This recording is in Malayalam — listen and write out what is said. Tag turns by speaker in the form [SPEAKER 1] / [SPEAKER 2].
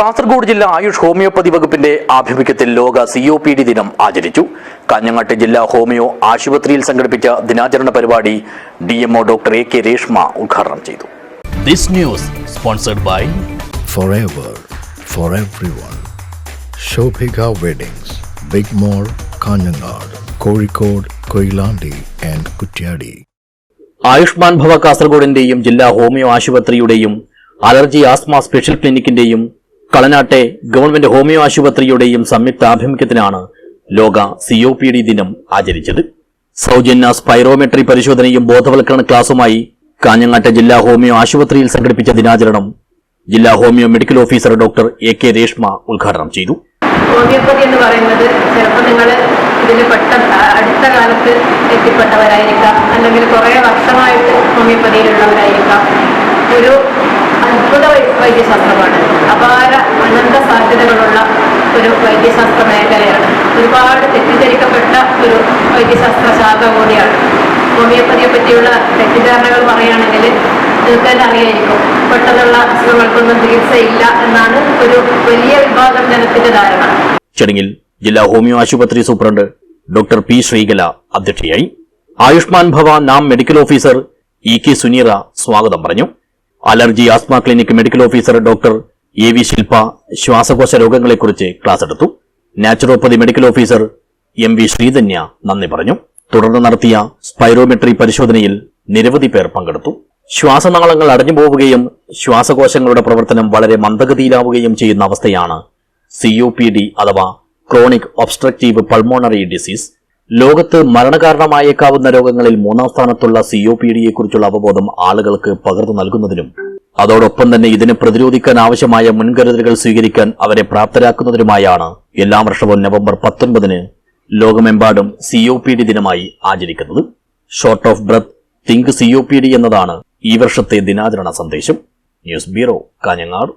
[SPEAKER 1] കാസർഗോഡ് ജില്ലാ ആയുഷ് ഹോമിയോപ്പതി വകുപ്പിന്റെ ആഭിമുഖ്യത്തിൽ ലോക സി ഒ പി ഡി ദിനം ആചരിച്ചു. കാഞ്ഞങ്ങാട്ട് ജില്ലാ ഹോമിയോ ആശുപത്രിയിൽ സംഘടിപ്പിച്ച ദിനാചരണ പരിപാടി D MO doctor A K Reshma ഉദ്ഘാടനം ചെയ്തു.
[SPEAKER 2] This news sponsored by
[SPEAKER 3] forever for everyone. Shobhika Weddings, Big mall Kanhangad Kozhikode Koilandi and Kuttiadi
[SPEAKER 1] Ayushman Bhava കാസർഗോഡിന്റെയും ജില്ലാ ഹോമിയോ ആശുപത്രിയുടെയും അലർജി ആസ്മ സ്പെഷ്യൽ ക്ലിനിക്കിന്റെയും കളനാട്ടെ ഗവൺമെന്റ് ഹോമിയോ ആശുപത്രിയുടെയും സംയുക്ത ആഭിമുഖ്യത്തിലാണ് ലോക സി ഒ പി ഡി ദിനം ആചരിച്ചത്. സൗജന്യ സ്പൈറോമെട്രി പരിശോധനയും ബോധവൽക്കരണ ക്ലാസുമായി കാഞ്ഞങ്ങാട്ടെ ജില്ലാ ഹോമിയോ ആശുപത്രിയിൽ സംഘടിപ്പിച്ച ദിനാചരണം ജില്ലാ homeo medical officer doctor A K Reshma ഉദ്ഘാടനം ചെയ്തു.
[SPEAKER 4] ഹോമിയോപ്പതി എന്ന് പറയുന്നത് ചിലപ്പോൾ നിങ്ങൾ ഇതിൽ പെട്ട അടുത്ത കാലത്ത് എത്തിപ്പെട്ടവരായിരിക്കാം. അല്ലെങ്കിൽ കുറേ വർഷമായിട്ട് ഹോമിയോപ്പതിയിലുള്ളവരായിരിക്കാം. ഒരു അത്ഭുത വൈദ്യശാസ്ത്രമാണ്. അപാര അനന്ത സാധ്യതകളുള്ള ഒരു വൈദ്യശാസ്ത്ര മേഖലയാണ്. ഒരുപാട് തെറ്റിദ്ധരിക്കപ്പെട്ട ഒരു വൈദ്യശാസ്ത്ര ശാഖ കൂടിയാണ്. ഹോമിയോപ്പതിയെ പറ്റിയുള്ള തെറ്റിദ്ധാരണകൾ പറയുകയാണെങ്കിൽ തീർക്കാൻ അറിയായിരിക്കും. പെട്ടെന്നുള്ള അസുഖങ്ങൾക്കൊന്നും ചികിത്സയില്ല എന്നാണ് ഒരു വലിയ വിഭാഗം ജനത്തിന്റെ ധാരണ.
[SPEAKER 1] ചടങ്ങിൽ ജില്ലാ ഹോമിയോ ആശുപത്രി സൂപ്രണ്ട് ഡോക്ടർ പി ശ്രീകല അധ്യക്ഷയായി ആയുഷ്മാൻ ഭവ നാം medical officer E K Suneera സ്വാഗതം പറഞ്ഞു. Allergy asthma clinic medical officer doctor A V Shilpa ശ്വാസകോശ രോഗങ്ങളെക്കുറിച്ച് ക്ലാസ് എടുത്തു. Naturopathy medical officer M V Sreedhanya നന്ദി പറഞ്ഞു. തുടർന്ന് നടത്തിയ സ്പൈറോമെട്രി പരിശോധനയിൽ നിരവധി പേർ പങ്കെടുത്തു. ശ്വാസനാളങ്ങൾ അടഞ്ഞു പോവുകയും ശ്വാസകോശങ്ങളുടെ പ്രവർത്തനം വളരെ മന്ദഗതിയിലാവുകയും ചെയ്യുന്ന അവസ്ഥയാണ് സി യു പി ഡി അഥവാ ക്രോണിക് ഒബ്സ്ട്രക്റ്റീവ് പൾമോണറി ഡിസീസ്. ലോകത്ത് മരണകാരണമായേക്കാവുന്ന രോഗങ്ങളിൽ മൂന്നാം സ്ഥാനത്തുള്ള സി ഒ പി ഡിയെക്കുറിച്ചുള്ള അവബോധം ആളുകൾക്ക് പകർന്നു നൽകുന്നതിനും അതോടൊപ്പം തന്നെ ഇതിനെ പ്രതിരോധിക്കാൻ ആവശ്യമായ മുൻകരുതലുകൾ സ്വീകരിക്കാൻ അവരെ പ്രാപ്തരാക്കുന്നതിനുമായാണ് എല്ലാ വർഷവും നവംബർ പത്തൊൻപതിന് ലോകമെമ്പാടും സി ഒ പി ഡി ദിനമായി ആചരിക്കുന്നത്. Short of breath think C O P D എന്നതാണ് ഈ വർഷത്തെ ദിനാചരണ സന്ദേശം. News bureau Kanhangad.